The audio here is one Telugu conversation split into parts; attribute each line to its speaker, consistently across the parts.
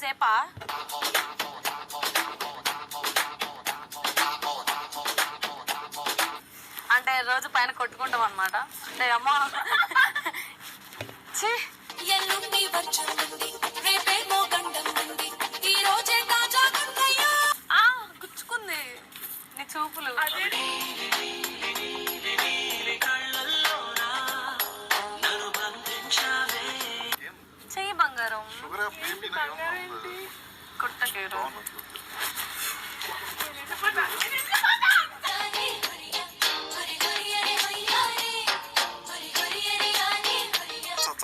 Speaker 1: అంతసేపా అంటే రోజు పైన కొట్టుకుంటాం అనమాట అంటే అమ్మ. చీ గుచ్చుకుంది. నీ చూపులు.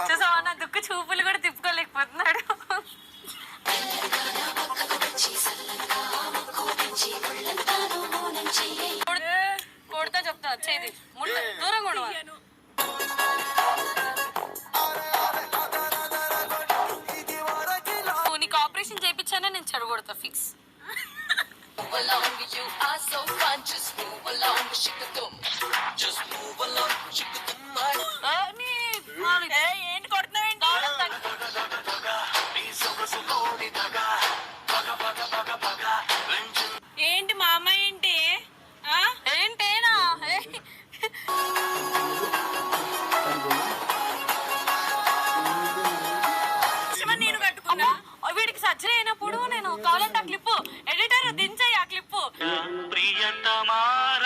Speaker 1: చూసావా? నా దుక్కు చూపులు కూడా తిప్పుకోలేకపోతున్నాడు. కొడు- కొడతా చెప్తా చేది ముట్ట దూరంగా
Speaker 2: ഒരു along, you are so fun. Just move along, shake
Speaker 1: a
Speaker 3: thumb. నేను
Speaker 1: వీడికి సర్జరీ అయినప్పుడు నేను కావాలంటే ఆ క్లిప్ ఎడిటర్ దించాయి ఆ క్లిప్
Speaker 4: ప్రియతమారాగాలు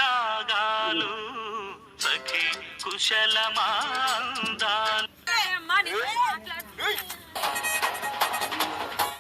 Speaker 4: సఖి కుశలమా నిజంగా